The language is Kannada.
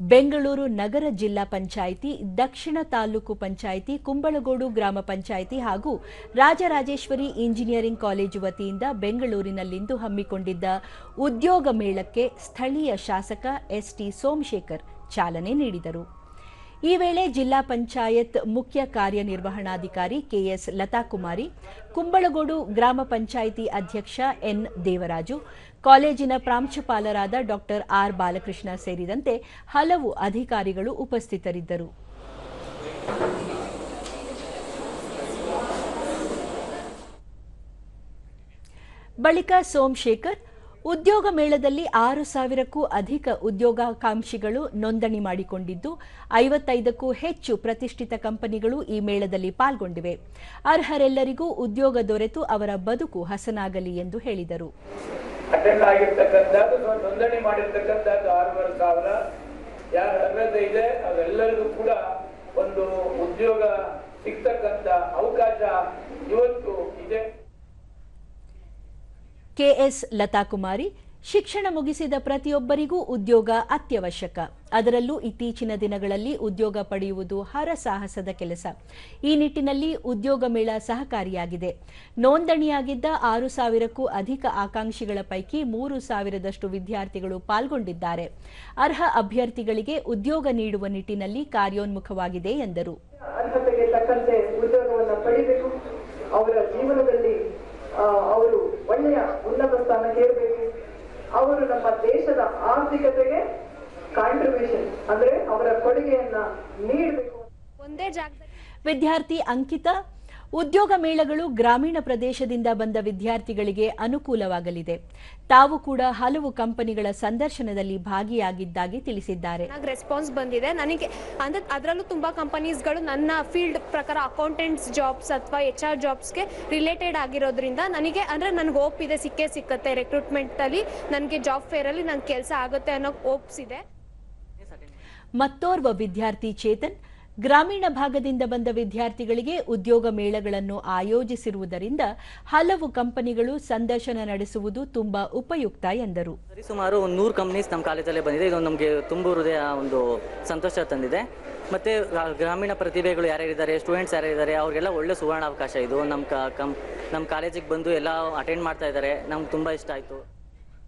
ಬೆಂಗಳೂರು ನಗರ ಜಿಲ್ಲಾ ಪಂಚಾಯಿತಿ, ದಕ್ಷಿಣ ತಾಲೂಕು ಪಂಚಾಯಿತಿ, ಕುಂಬಳಗೋಡು ಗ್ರಾಮ ಪಂಚಾಯಿತಿ ಹಾಗೂ ರಾಜರಾಜೇಶ್ವರಿ ಇಂಜಿನಿಯರಿಂಗ್ ಕಾಲೇಜು ವತಿಯಿಂದ ಬೆಂಗಳೂರಿನಲ್ಲಿಂದು ಹಮ್ಮಿಕೊಂಡಿದ್ದ ಉದ್ಯೋಗ ಮೇಳಕ್ಕೆ ಸ್ಥಳೀಯ ಶಾಸಕ ಎಸ್ಟಿ ಸೋಮಶೇಖರ್ ಚಾಲನೆ ನೀಡಿದರು. ಈ ವೇಳೆ ಜಿಲ್ಲಾ ಪಂಚಾಯತ್ ಮುಖ್ಯ ಕಾರ್ಯನಿರ್ವಹಣಾಧಿಕಾರಿ ಕೆಎಸ್ ಲತಾಕುಮಾರಿ, ಕುಂಬಳಗೋಡು ಗ್ರಾಮ ಪಂಚಾಯಿತಿ ಅಧ್ಯಕ್ಷ ಎನ್ ದೇವರಾಜು, ಕಾಲೇಜಿನ ಪ್ರಾಂಶುಪಾಲರಾದ ಡಾಕ್ಟರ್ ಆರ್ ಬಾಲಕೃಷ್ಣ ಸೇರಿದಂತೆ ಹಲವು ಅಧಿಕಾರಿಗಳು ಉಪಸ್ಥಿತರಿದ್ದರು. ಬಳಿಕ ಸೋಮಶೇಖರ್ ಉದ್ಯೋಗ ಮೇಳದಲ್ಲಿ ಆರು ಸಾವಿರಕ್ಕೂ ಅಧಿಕ ಉದ್ಯೋಗಾಕಾಂಕ್ಷಿಗಳು ನೋಂದಣಿ ಮಾಡಿಕೊಂಡಿದ್ದು, ಐವತ್ತೈದಕ್ಕೂ ಹೆಚ್ಚು ಪ್ರತಿಷ್ಠಿತ ಕಂಪನಿಗಳು ಈ ಮೇಳದಲ್ಲಿ ಪಾಲ್ಗೊಂಡಿವೆ. ಅರ್ಹರೆಲ್ಲರಿಗೂ ಉದ್ಯೋಗ ದೊರೆತು ಅವರ ಬದುಕು ಹಸನಾಗಲಿ ಎಂದು ಹೇಳಿದರು. ಕೂಡ ಒಂದು ಉದ್ಯೋಗ ಸಿಗ್ತಕ್ಕಂಥ ಅವಕಾಶ ಇವತ್ತು ಇದೆ. ಕೆಎಸ್ ಲತಾಕುಮಾರಿ, ಶಿಕ್ಷಣ ಮುಗಿಸಿದ ಪ್ರತಿಯೊಬ್ಬರಿಗೂ ಉದ್ಯೋಗ ಅತ್ಯವಶ್ಯಕ. ಅದರಲ್ಲೂ ಇತ್ತೀಚಿನ ದಿನಗಳಲ್ಲಿ ಉದ್ಯೋಗ ಪಡೆಯುವುದು ಹರಸಾಹಸದ ಕೆಲಸ. ಈ ನಿಟ್ಟಿನಲ್ಲಿ ಉದ್ಯೋಗ ಮೇಳ ಸಹಕಾರಿಯಾಗಿದೆ. ನೋಂದಣಿಯಾಗಿದ್ದ ಆರು ಸಾವಿರಕ್ಕೂ ಅಧಿಕ ಆಕಾಂಕ್ಷಿಗಳ ಪೈಕಿ ಮೂರು ಸಾವಿರದಷ್ಟು ವಿದ್ಯಾರ್ಥಿಗಳು ಪಾಲ್ಗೊಂಡಿದ್ದಾರೆ. ಅರ್ಹ ಅಭ್ಯರ್ಥಿಗಳಿಗೆ ಉದ್ಯೋಗ ನೀಡುವ ನಿಟ್ಟಿನಲ್ಲಿ ಕಾರ್ಯೋನ್ಮುಖವಾಗಿದೆ ಎಂದರು. ಅವರು ನಮ್ಮ ದೇಶದ ಆರ್ಥಿಕತೆಗೆ ಕಾಂಟ್ರಿಬ್ಯೂಷನ್ ಅಂದ್ರೆ ಅವರ ಕೊಡುಗೆಯನ್ನ ನೀಡಬೇಕು. ಒಂದೇ ಜಾಗದಲ್ಲಿ ವಿದ್ಯಾರ್ಥಿ ಅಂಕಿತ ಉದ್ಯೋಗ ಮೇಳಗಳು ಗ್ರಾಮೀಣ ಪ್ರದೇಶದಿಂದ ಬಂದ ವಿದ್ಯಾರ್ಥಿಗಳಿಗೆ ಅನುಕೂಲವಾಗಲಿದೆ. ತಾವು ಕೂಡ ಹಲವು ಕಂಪನಿಗಳ ಸಂದರ್ಶನದಲ್ಲಿ ಭಾಗಿಯಾಗಿದ್ದಾಗಿ ತಿಳಿಸಿದ್ದಾರೆ. ರೆಸ್ಪಾನ್ಸ್ ಬಂದಿದೆ. ನನಗೆ ಅಂದ್ರೆ ಅದರಲ್ಲೂ ತುಂಬಾ ಕಂಪನೀಸ್ಗಳು ನನ್ನ ಫೀಲ್ಡ್ ಪ್ರಕಾರ ಅಕೌಂಟೆಂಟ್ಸ್ ಜಾಬ್ಸ್ ಅಥವಾ ಎಚ್ ಆರ್ ಜಾಬ್ಸ್ಗೆ ರಿಲೇಟೆಡ್ ಆಗಿರೋದ್ರಿಂದ ನನಗೆ ಅಂದ್ರೆ ನನಗೆ ಹೋಪ್ ಇದೆ ಸಿಕ್ಕೇ ಸಿಕ್ಕತ್ತೆ. ರೆಕ್ರೂಟ್ಮೆಂಟಲ್ಲಿ ನನಗೆ ಜಾಬ್ ಫೇರ್ ಅಲ್ಲಿ ನಂಗೆ ಕೆಲಸ ಆಗುತ್ತೆ ಅನ್ನೋ ಹೋಪ್ಸ್ ಇದೆ. ಮತ್ತೋರ್ವ ವಿದ್ಯಾರ್ಥಿ ಚೇತನ್ ಗ್ರಾಮೀಣ ಭಾಗದಿಂದ ಬಂದ ವಿದ್ಯಾರ್ಥಿಗಳಿಗೆ ಉದ್ಯೋಗ ಮೇಳಗಳನ್ನು ಆಯೋಜಿಸಿರುವುದರಿಂದ ಹಲವು ಕಂಪನಿಗಳು ಸಂದರ್ಶನ ನಡೆಸುವುದು ತುಂಬಾ ಉಪಯುಕ್ತ ಎಂದರು. ಸುಮಾರು ಒಂದು ನೂರು ಕಂಪ್ನೀಸ್ ನಮ್ಮ ಕಾಲೇಜಲ್ಲೇ ಬಂದಿದೆ. ಇದು ನಮಗೆ ತುಂಬ ಹೃದಯ ಒಂದು ಸಂತೋಷ ತಂದಿದೆ. ಮತ್ತು ಗ್ರಾಮೀಣ ಪ್ರತಿಭೆಗಳು ಯಾರ್ಯಾರಿದ್ದಾರೆ ಸ್ಟೂಡೆಂಟ್ಸ್ ಯಾರ್ಯಾರಿದ್ದಾರೆ ಅವರಿಗೆಲ್ಲ ಒಳ್ಳೆ ಸುವರ್ಣ ಅವಕಾಶ ಇದು. ನಮ್ಮ ಕ ನಮ್ಮ ಕಾಲೇಜಿಗೆ ಬಂದು ಎಲ್ಲ ಅಟೆಂಡ್ ಮಾಡ್ತಾ ಇದ್ದಾರೆ. ನಮ್ಗೆ ತುಂಬ ಇಷ್ಟ ಆಯಿತು.